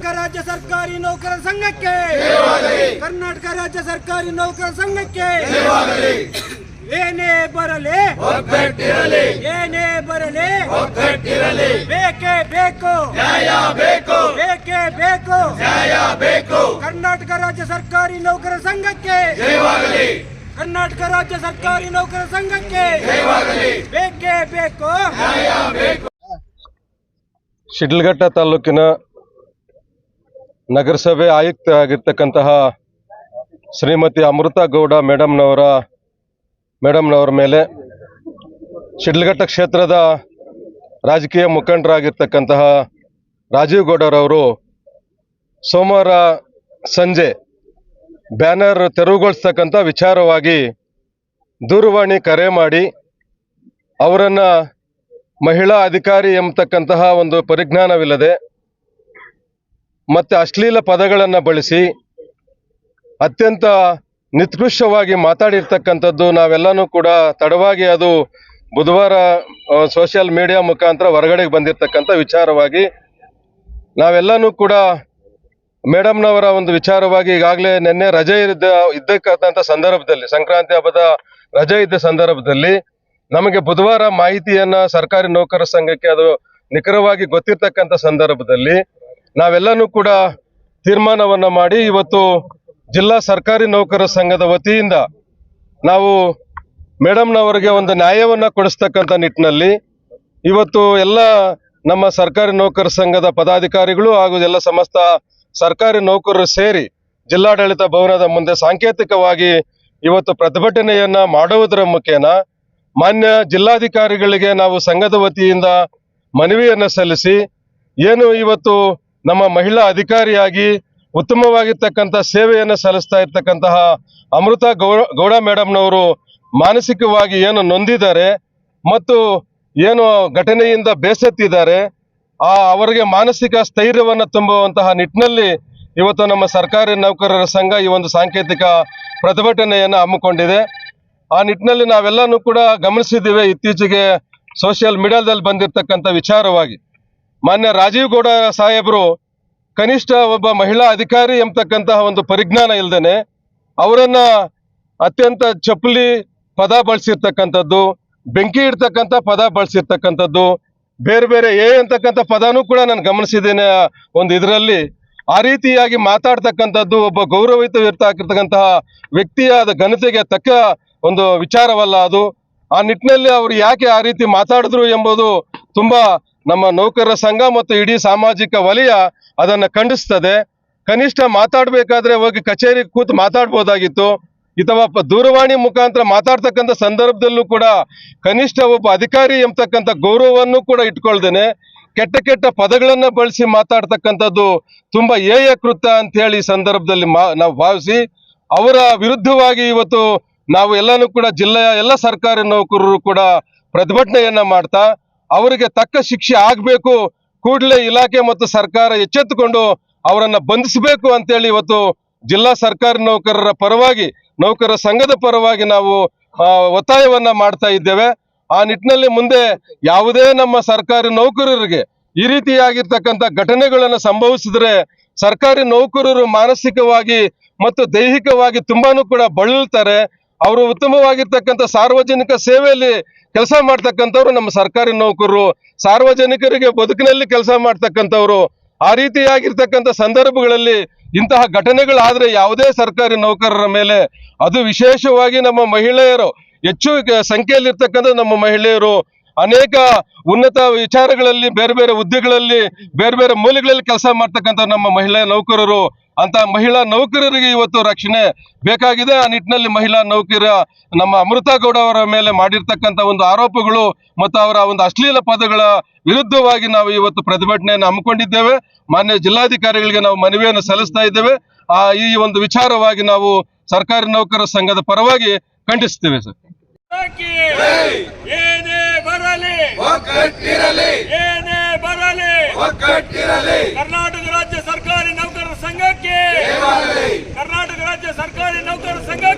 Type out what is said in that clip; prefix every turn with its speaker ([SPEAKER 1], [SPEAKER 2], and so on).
[SPEAKER 1] ಕರ್ನಾಟಕ ರಾಜ್ಯ ಸರ್ಕಾರಿ ನೌಕರರ ಸಂಘಕ್ಕೆ ಕರ್ನಾಟಕ ರಾಜ್ಯ ಸರ್ಕಾರಿ ನೌಕರರ ಸಂಘಕ್ಕೆ ಏನೇ ಬರಲಿ ಏನೇ ಬರಲಿ ಬೇಕೇ ಬೇಕು. ಬೇಕೇ. ಬೇಕು ನ್ಯಾಯ ಬೇಕು. ಕರ್ನಾಟಕ ರಾಜ್ಯ ಸರ್ಕಾರಿ ನೌಕರರ ಸಂಘಕ್ಕೆ ಕರ್ನಾಟಕ ರಾಜ್ಯ ಸರ್ಕಾರಿ ನೌಕರರ ಸಂಘಕ್ಕೆ ಬೇಕೇ ಬೇಕು.
[SPEAKER 2] ಶಿಡ್ಲಘಟ್ಟ ತಾಲೂಕಿನ ನಗರಸಭೆ ಆಯುಕ್ತ ಆಗಿರ್ತಕ್ಕಂತಹ ಶ್ರೀಮತಿ ಅಮೃತ ಗೌಡ ಮೇಡಮ್ನವರ ಮೇಡಮ್ನವರ ಮೇಲೆ ಶಿಡ್ಲಘಟ್ಟ ಕ್ಷೇತ್ರದ ರಾಜಕೀಯ ಮುಖಂಡರಾಗಿರ್ತಕ್ಕಂತಹ ರಾಜೀವ್ ಗೌಡರವರು ಸೋಮವಾರ ಸಂಜೆ ಬ್ಯಾನರ್ ತೆರವುಗೊಳಿಸ್ತಕ್ಕಂಥ ವಿಚಾರವಾಗಿ ದೂರವಾಣಿ ಕರೆ ಮಾಡಿ ಅವರನ್ನು ಮಹಿಳಾ ಅಧಿಕಾರಿ ಎಂಬತಕ್ಕಂತಹ ಒಂದು ಪರಿಜ್ಞಾನವಿಲ್ಲದೆ ಮತ್ತೆ ಅಶ್ಲೀಲ ಪದಗಳನ್ನು ಬಳಸಿ ಅತ್ಯಂತ ನಿತ್ಕೃಷ್ಟವಾಗಿ ಮಾತಾಡಿರ್ತಕ್ಕಂಥದ್ದು ನಾವೆಲ್ಲನೂ ಕೂಡ ತಡವಾಗಿ ಅದು ಬುಧವಾರ ಸೋಷಿಯಲ್ ಮೀಡಿಯಾ ಮುಖಾಂತರ ಹೊರಗಡೆಗೆ ಬಂದಿರತಕ್ಕಂಥ ವಿಚಾರವಾಗಿ ನಾವೆಲ್ಲನೂ ಕೂಡ ಮೇಡಮ್ನವರ ಒಂದು ವಿಚಾರವಾಗಿ ಈಗಾಗಲೇ ನಿನ್ನೆ ರಜೆ ಇದ್ದ, ಇದ್ದಕ್ಕಂಥ ಸಂದರ್ಭದಲ್ಲಿ, ಸಂಕ್ರಾಂತಿ ಹಬ್ಬದ ರಜೆ ಇದ್ದ ಸಂದರ್ಭದಲ್ಲಿ ನಮಗೆ ಬುಧವಾರ ಮಾಹಿತಿಯನ್ನ ಸರ್ಕಾರಿ ನೌಕರರ ಸಂಘಕ್ಕೆ ಅದು ನಿಖರವಾಗಿ ಗೊತ್ತಿರ್ತಕ್ಕಂಥ ಸಂದರ್ಭದಲ್ಲಿ ನಾವೆಲ್ಲನೂ ಕೂಡ ತೀರ್ಮಾನವನ್ನ ಮಾಡಿ ಇವತ್ತು ಜಿಲ್ಲಾ ಸರ್ಕಾರಿ ನೌಕರ ಸಂಘದ ವತಿಯಿಂದ ನಾವು ಮೇಡಮ್ನವರಿಗೆ ಒಂದು ನ್ಯಾಯವನ್ನ ಕೊಡಿಸ್ತಕ್ಕಂಥ ನಿಟ್ಟಿನಲ್ಲಿ ಇವತ್ತು ಎಲ್ಲ ನಮ್ಮ ಸರ್ಕಾರಿ ನೌಕರ ಸಂಘದ ಪದಾಧಿಕಾರಿಗಳು ಹಾಗೂ ಎಲ್ಲ ಸಮಸ್ತ ಸರ್ಕಾರಿ ನೌಕರರು ಸೇರಿ ಜಿಲ್ಲಾಡಳಿತ ಭವನದ ಮುಂದೆ ಸಾಂಕೇತಿಕವಾಗಿ ಇವತ್ತು ಪ್ರತಿಭಟನೆಯನ್ನ ಮಾಡುವುದರ ಮುಖೇನ ಮಾನ್ಯ ಜಿಲ್ಲಾಧಿಕಾರಿಗಳಿಗೆ ನಾವು ಸಂಘದ ವತಿಯಿಂದ ಮನವಿಯನ್ನು ಸಲ್ಲಿಸಿ ಏನು ಇವತ್ತು ನಮ್ಮ ಮಹಿಳಾ ಅಧಿಕಾರಿಯಾಗಿ ಉತ್ತಮವಾಗಿರ್ತಕ್ಕಂಥ ಸೇವೆಯನ್ನು ಸಲ್ಲಿಸ್ತಾ ಇರ್ತಕ್ಕಂತಹ ಅಮೃತ ಗೌಡ ಗೌಡ ಮೇಡಮ್ನವರು ಮಾನಸಿಕವಾಗಿ ಏನು ನೊಂದಿದ್ದಾರೆ ಮತ್ತು ಏನು ಘಟನೆಯಿಂದ ಬೇಸತ್ತಿದ್ದಾರೆ, ಆ ಅವರಿಗೆ ಮಾನಸಿಕ ಸ್ಥೈರ್ಯವನ್ನು ತುಂಬುವಂತಹ ನಿಟ್ಟಿನಲ್ಲಿ ಇವತ್ತು ನಮ್ಮ ಸರ್ಕಾರಿ ನೌಕರರ ಸಂಘ ಈ ಒಂದು ಸಾಂಕೇತಿಕ ಪ್ರತಿಭಟನೆಯನ್ನು ಹಮ್ಮಿಕೊಂಡಿದೆ. ಆ ನಿಟ್ಟಿನಲ್ಲಿ ನಾವೆಲ್ಲನೂ ಕೂಡ ಗಮನಿಸಿದ್ದೇವೆ. ಇತ್ತೀಚೆಗೆ ಸೋಷಿಯಲ್ ಮೀಡಿಯಾದಲ್ಲಿ ಬಂದಿರತಕ್ಕಂಥ ವಿಚಾರವಾಗಿ. ಮಾನ್ಯ ರಾಜೀವ್ ಗೌಡ ಸಾಹೇಬರು ಕನಿಷ್ಠ ಒಬ್ಬ ಮಹಿಳಾ ಅಧಿಕಾರಿ ಎಂಬತಕ್ಕಂತಹ ಒಂದು ಪರಿಜ್ಞಾನ ಇಲ್ಲದೇನೆ ಅವರನ್ನ ಅತ್ಯಂತ ಚಪ್ಪಲಿ ಪದ ಬಳಸಿರ್ತಕ್ಕಂಥದ್ದು, ಬೆಂಕಿ ಇಡ್ತಕ್ಕಂಥ ಪದ ಬಳಸಿರ್ತಕ್ಕಂಥದ್ದು, ಬೇರೆ ಬೇರೆ ಏ ಅಂತಕ್ಕಂಥ ಪದನೂ ಕೂಡ ನಾನು ಗಮನಿಸಿದ್ದೇನೆ ಒಂದು ಇದರಲ್ಲಿ. ಆ ರೀತಿಯಾಗಿ ಮಾತಾಡ್ತಕ್ಕಂಥದ್ದು ಒಬ್ಬ ಗೌರವಯುತವಿರ್ತಕ್ಕಂತಹ ವ್ಯಕ್ತಿಯಾದ ಘನತೆಗೆ ತಕ್ಕ ಒಂದು ವಿಚಾರವಲ್ಲ ಅದು. ಆ ನಿಟ್ಟಿನಲ್ಲಿ ಅವರು ಯಾಕೆ ಆ ರೀತಿ ಮಾತಾಡಿದ್ರು ಎಂಬುದು ತುಂಬಾ ನಮ್ಮ ನೌಕರರ ಸಂಘ ಮತ್ತು ಇಡೀ ಸಾಮಾಜಿಕ ವಲಯ ಅದನ್ನು ಖಂಡಿಸ್ತದೆ. ಕನಿಷ್ಠ ಮಾತಾಡಬೇಕಾದ್ರೆ ಹೋಗಿ ಕಚೇರಿ ಕೂತು ಮಾತಾಡ್ಬೋದಾಗಿತ್ತು. ಅಥವಾ ದೂರವಾಣಿ ಮುಖಾಂತರ ಮಾತಾಡ್ತಕ್ಕಂಥ ಸಂದರ್ಭದಲ್ಲೂ ಕೂಡ ಕನಿಷ್ಠ ಒಬ್ಬ ಅಧಿಕಾರಿ ಎಂಬತಕ್ಕಂಥ ಗೌರವವನ್ನು ಕೂಡ ಇಟ್ಕೊಳ್ದೇನೆ. ಕೆಟ್ಟ ಕೆಟ್ಟ ಪದಗಳನ್ನು ಬಳಸಿ ಮಾತಾಡ್ತಕ್ಕಂಥದ್ದು ತುಂಬಾ ಏಯ ಕೃತ್ಯ ಅಂತ ಹೇಳಿ ಈ ಸಂದರ್ಭದಲ್ಲಿ ನಾವು ಭಾವಿಸಿ, ಅವರ ವಿರುದ್ಧವಾಗಿ ಇವತ್ತು ನಾವು ಎಲ್ಲನೂ ಕೂಡ ಜಿಲ್ಲೆಯ ಎಲ್ಲ ಸರ್ಕಾರಿ ನೌಕರರು ಕೂಡ ಪ್ರತಿಭಟನೆಯನ್ನ ಮಾಡ್ತಾ ಅವರಿಗೆ ತಕ್ಕ ಶಿಕ್ಷೆ ಆಗಬೇಕು, ಕೂಡಲೇ ಇಲಾಖೆ ಮತ್ತು ಸರ್ಕಾರ ಎಚ್ಚೆತ್ತುಕೊಂಡು ಅವರನ್ನ ಬಂಧಿಸಬೇಕು ಅಂತೇಳಿ ಇವತ್ತು ಜಿಲ್ಲಾ ಸರ್ಕಾರಿ ನೌಕರರ ಪರವಾಗಿ ನೌಕರರ ಸಂಘದ ಪರವಾಗಿ ನಾವು ಒತ್ತಾಯವನ್ನ ಮಾಡ್ತಾ ಇದ್ದೇವೆ. ಆ ನಿಟ್ಟಿನಲ್ಲಿ ಮುಂದೆ ಯಾವುದೇ ನಮ್ಮ ಸರ್ಕಾರಿ ನೌಕರರಿಗೆ ಈ ರೀತಿಯಾಗಿರ್ತಕ್ಕಂಥ ಘಟನೆಗಳನ್ನು ಸಂಭವಿಸಿದ್ರೆ ಸರ್ಕಾರಿ ನೌಕರರು ಮಾನಸಿಕವಾಗಿ ಮತ್ತು ದೈಹಿಕವಾಗಿ ತುಂಬಾನು ಕೂಡ ಬಳಲ್ತಾರೆ. ಅವರು ಉತ್ತಮವಾಗಿರ್ತಕ್ಕಂಥ ಸಾರ್ವಜನಿಕ ಸೇವೆಯಲ್ಲಿ ಕೆಲಸ ಮಾಡ್ತಕ್ಕಂಥವ್ರು ನಮ್ಮ ಸರ್ಕಾರಿ ನೌಕರರು, ಸಾರ್ವಜನಿಕರಿಗೆ ಬದುಕಿನಲ್ಲಿ ಕೆಲಸ ಮಾಡ್ತಕ್ಕಂಥವ್ರು. ಆ ರೀತಿಯಾಗಿರ್ತಕ್ಕಂಥ ಸಂದರ್ಭಗಳಲ್ಲಿ ಇಂತಹ ಘಟನೆಗಳಾದ್ರೆ ಯಾವುದೇ ಸರ್ಕಾರಿ ನೌಕರರ ಮೇಲೆ ಅದು ವಿಶೇಷವಾಗಿ ನಮ್ಮ ಮಹಿಳೆಯರು, ಹೆಚ್ಚು ಸಂಖ್ಯೆಯಲ್ಲಿರ್ತಕ್ಕಂಥ ನಮ್ಮ ಮಹಿಳೆಯರು ಅನೇಕ ಉನ್ನತ ವಿಚಾರಗಳಲ್ಲಿ, ಬೇರೆ ಬೇರೆ ಹುದ್ದೆಗಳಲ್ಲಿ, ಬೇರೆ ಬೇರೆ ಮೂಲೆಗಳಲ್ಲಿ ಕೆಲಸ ಮಾಡ್ತಕ್ಕಂಥ ನಮ್ಮ ಮಹಿಳಾ ನೌಕರರು. ಅಂತ ಮಹಿಳಾ ನೌಕರರಿಗೆ ಇವತ್ತು ರಕ್ಷಣೆ ಬೇಕಾಗಿದೆ. ಆ ನಿಟ್ಟಿನಲ್ಲಿ ಮಹಿಳಾ ನೌಕರ ನಮ್ಮ ಅಮೃತ ಗೌಡ ಅವರ ಮೇಲೆ ಮಾಡಿರ್ತಕ್ಕಂಥ ಒಂದು ಆರೋಪಗಳು ಮತ್ತು ಅವರ ಒಂದು ಅಶ್ಲೀಲ ಪದಗಳ ವಿರುದ್ಧವಾಗಿ ನಾವು ಇವತ್ತು ಪ್ರತಿಭಟನೆಯನ್ನು ಹಮ್ಮಿಕೊಂಡಿದ್ದೇವೆ. ಮಾನ್ಯ ಜಿಲ್ಲಾಧಿಕಾರಿಗಳಿಗೆ ನಾವು ಮನವಿಯನ್ನು ಸಲ್ಲಿಸ್ತಾ ಇದ್ದೇವೆ. ಆ ಈ ಒಂದು ವಿಚಾರವಾಗಿ ನಾವು ಸರ್ಕಾರಿ ನೌಕರರ ಸಂಘದ ಪರವಾಗಿ ಖಂಡಿಸ್ತೇವೆ ಸರ್.
[SPEAKER 1] ಬರಲಿ.
[SPEAKER 3] ಒಗ್ಗಟ್ಟಿರಲಿ.
[SPEAKER 1] ಏನೇ ಬರಲಿ.
[SPEAKER 3] ಒಗ್ಗಟ್ಟಿರಲಿ.
[SPEAKER 1] ಕರ್ನಾಟಕ ರಾಜ್ಯ ಸರ್ಕಾರಿ ನೌಕರರ ಸಂಘಕ್ಕೆ. ಕರ್ನಾಟಕ ರಾಜ್ಯ ಸರ್ಕಾರಿ ನೌಕರರ ಸಂಘಕ್ಕೆ.